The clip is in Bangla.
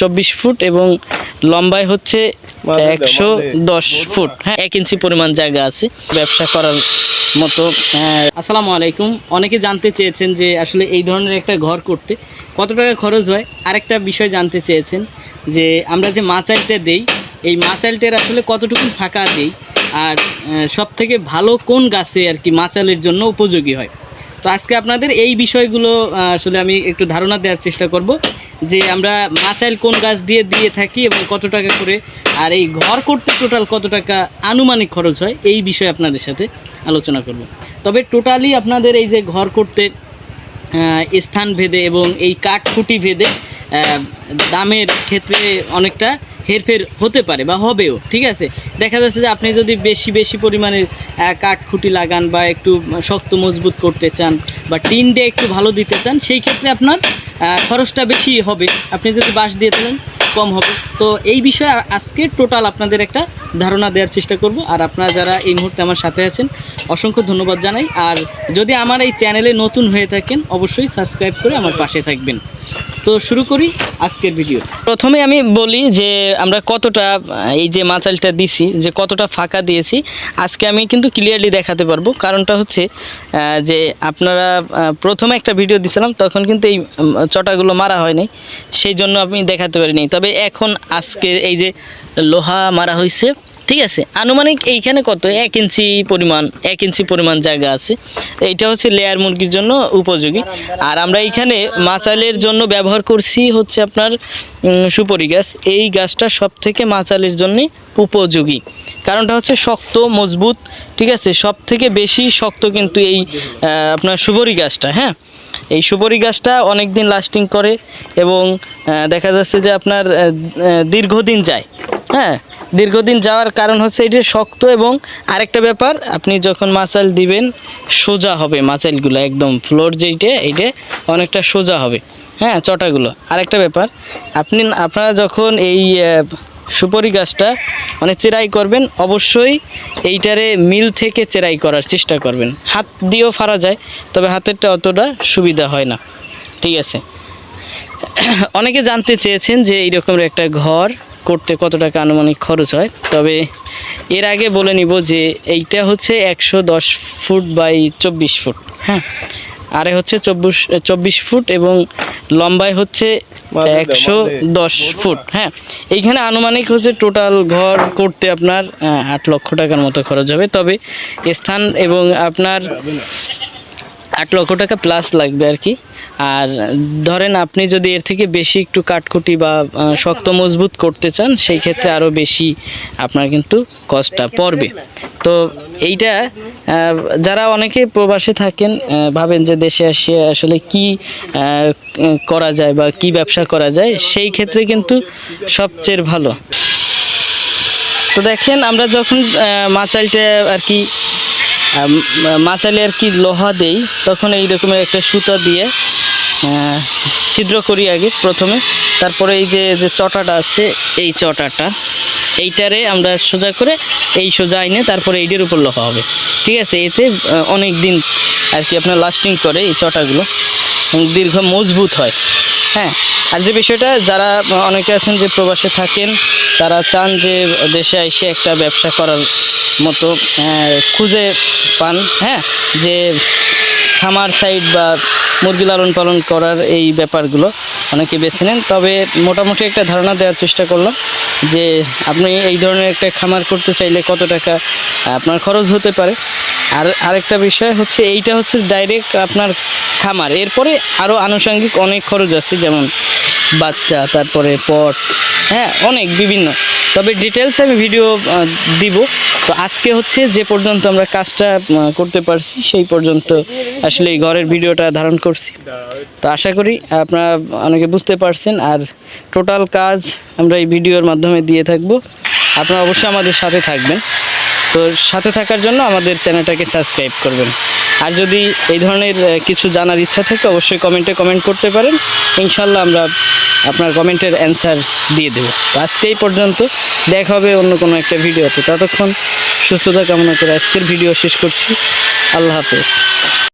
চব্বিশ ফুট এবং লম্বায় হচ্ছে একশো দশ ফুট। হ্যাঁ এক ইঞ্চি পরিমাণ জায়গা আছে ব্যবসা করার মতো। হ্যাঁ, আসসালামু আলাইকুম। অনেকে জানতে চেয়েছেন যে আসলে এই ধরনের একটা ঘর করতে কত টাকা খরচ হয়? আরেকটা বিষয় জানতে চেয়েছেন যে আমরা যে মাচাইলটা দেই এই মাচাইলটার আসলে কতটুকু ফাঁকা দেই আর সব থেকে ভালো কোন গাছে আর কি মাচালের জন্য উপযোগী হয়? তো আজকে আপনাদের এই বিষয়গুলো আসলে আমি একটু ধারণা দেওয়ার চেষ্টা করব। যে আমরা মাচাইল কোন গাছ দিয়ে দিয়ে থাকি এবং কত টাকা করে আর এই ঘর করতে টোটাল কত টাকা আনুমানিক খরচ হয় এই বিষয়ে আপনাদের সাথে আলোচনা করব। তবে টোটালি আপনাদের এই যে ঘর করতে স্থান ভেদে এবং এই কাঠখুঁটি ভেদে দামের ক্ষেত্রে অনেকটা হেরফের হতে পারে বা হবেও ঠিক আছে? দেখা যাচ্ছে যে আপনি যদি বেশি বেশি পরিমাণে আহ, কাঠখুঁটি লাগান বা একটু শক্ত মজবুত করতে চান বা টিন দিয়ে একটু ভালো দিতে চান সেই ক্ষেত্রে আপনার খরচটা বেশি হবে। আপনি যদি বাঁশ দিয়ে তোলেন কম হবে। তো এই বিষয়ে আজকে টোটাল আপনাদের একটা ধারণা দেওয়ার চেষ্টা করব। আর আপনারা যারা এই মুহূর্তে আমার সাথে আছেন, অসংখ্য ধন্যবাদ জানাই। আর যদি আমার এই চ্যানেলে নতুন হয়ে থাকেন, অবশ্যই সাবস্ক্রাইব করে আমার পাশে থাকবেন। তো শুরু করি আজকের ভিডিও প্রথমে আমি বলি যে আমরা কতটা, এই যে মাচালটা দিছি, যে কতটা ফাঁকা দিয়েছি, আজকে আমি কিন্তু ক্লিয়ারলি দেখাতে পারব। কারণটা হচ্ছে যে আপনারা প্রথমে একটা ভিডিও দিছিলাম, তখন কিন্তু এই চটাগুলো মারা হয়নি, সেই জন্য আমি দেখাতে পারিনি। তবে এখন আজকে এই যে লোহা মারা হয়েছে ঠিক আছে? আনুমানিক এইখানে কত? এক ইঞ্চি পরিমাণ, এক ইঞ্চি পরিমাণ জায়গা আছে। এইটা হচ্ছে লেয়ার মুরগির জন্য উপযোগী। আর আমরা এইখানে মাচালের জন্য ব্যবহার করছি হচ্ছে আপনার সুপরি গাছ। এই গাছটা সব থেকে মাচালের জন্য উপযোগী। কারণটা হচ্ছে শক্ত, মজবুত, ঠিক আছে? সব থেকে বেশি শক্ত কিন্তু এই আপনার সুপরি গাছটা হ্যাঁ? এই সুপরি গাছটা অনেক দিন লাস্টিং করে এবং দেখা যাচ্ছে যে আপনার দীর্ঘদিন যায়। হ্যাঁ দীর্ঘদিন যাওয়ার কারণ হচ্ছে এটা শক্ত এবং আরেকটা ব্যাপার, আপনি যখন মাচাল দিবেন, সোজা হবে মাচালগুলো একদম ফ্লোর যেইটা, এইটা অনেকটা সোজা হবে। হ্যাঁ চটাগুলো। আরেকটা ব্যাপার, আপনি, আপনারা যখন এই সুপারি গাছটা মানে চেরাই করবেন, অবশ্যই এইটারে মিল থেকে চেরাই করার চেষ্টা করবেন। হাত দিয়েও ফারা যায়, তবে হাতেরটা অতটা সুবিধা হয় না। ঠিক আছে। অনেকে জানতে চেয়েছেন যে এইরকমের একটা ঘর করতে কত টাকা আনুমানিক খরচ হয়, তবে এর আগে বলে নিব যে এইটা হচ্ছে একশো দশ ফুট বাই চব্বিশ ফুট হ্যাঁ? আরে হচ্ছে চব্বিশ চব্বিশ ফুট এবং লম্বায় হচ্ছে একশো দশ ফুট হ্যাঁ। এইখানে আনুমানিক হচ্ছে টোটাল ঘর করতে আপনার আট লক্ষ টাকার মতো খরচ হবে। তবে স্থান এবং আপনার আট লক্ষ টাকা প্লাস লাগবে আর কি। আর ধরেন আপনি যদি এর থেকে বেশি একটু কাটকুটি বা শক্ত মজবুত করতে চান, সেই ক্ষেত্রে আরও বেশি আপনার কিন্তু কস্টটা পড়বে। তো এইটা যারা অনেকে প্রবাসে থাকেন ভাবেন যে দেশে আসে আসলে কি করা যায় বা কি ব্যবসা করা যায়, সেই ক্ষেত্রে কিন্তু সবচেয়ে ভালো। তো দেখেন আমরা যখন মাচালটা আর কি মাচালে আর কি লোহা দেই, তখন এই রকমের একটা সুতা দিয়ে ছিদ্র করি আগে প্রথমে। তারপরে এই যে যে চটাটা আছে, এই চটাটা, এইটারে আমরা সোজা করে এই সোজা আইনে তারপরে এইটার উপর লোহা হবে। ঠিক আছে? এতে অনেক দিন আর কি আপনার লাস্টিং করে এই চটাগুলো। দীর্ঘ মজবুত হয়। হ্যাঁ আর যে বিষয়টা, যারা অনেকে আছেন যে প্রবাসে থাকেন, তারা চান যে দেশে এসে একটা ব্যবসা করার মতো খুঁজে পান হ্যাঁ যে খামার সাইড বা মুরগি লালন পালন করার এই ব্যাপারগুলো অনেকে বেছে নেন। তবে মোটামুটি একটা ধারণা দেওয়ার চেষ্টা করলাম যে আপনি এই ধরনের একটা খামার করতে চাইলে কত টাকা আপনার খরচ হতে পারে। আর আরেকটা বিষয় হচ্ছে এইটা হচ্ছে ডাইরেক্ট আপনার খামার। এরপরে আরও আনুষঙ্গিক অনেক খরচ আছে, যেমন বাচ্চা, তারপরে পট হ্যাঁ অনেক, বিভিন্ন। তবে ডিটেলস আমি ভিডিও দিব। তো আজকে হচ্ছে যে পর্যন্ত আমরা কাজটা করতে পারছি, সেই পর্যন্ত আসলে এই ঘরের ভিডিওটা ধারণ করছি। তো আশা করি আপনারা অনেকে বুঝতে পারছেন। আর টোটাল কাজ আমরা এই ভিডিওর মাধ্যমে দিয়ে থাকব। আপনারা অবশ্যই আমাদের সাথে থাকবেন। তো সাথে থাকার জন্য আমাদের চ্যানেলটাকে সাবস্ক্রাইব করবেন। আর যদি এই ধরনের কিছু জানার ইচ্ছা থাকে, অবশ্যই কমেন্টে কমেন্ট করতে পারেন। ইনশাল্লাহ আমরা আপনার কমেন্টের অ্যান্সার দিয়ে দেবো। তো আজকে এই পর্যন্ত, দেখা হবে অন্য কোনো একটা ভিডিওতে। ততক্ষণ সুস্থতা কামনা করে আজকের ভিডিও শেষ করছি। আল্লাহ হাফেজ।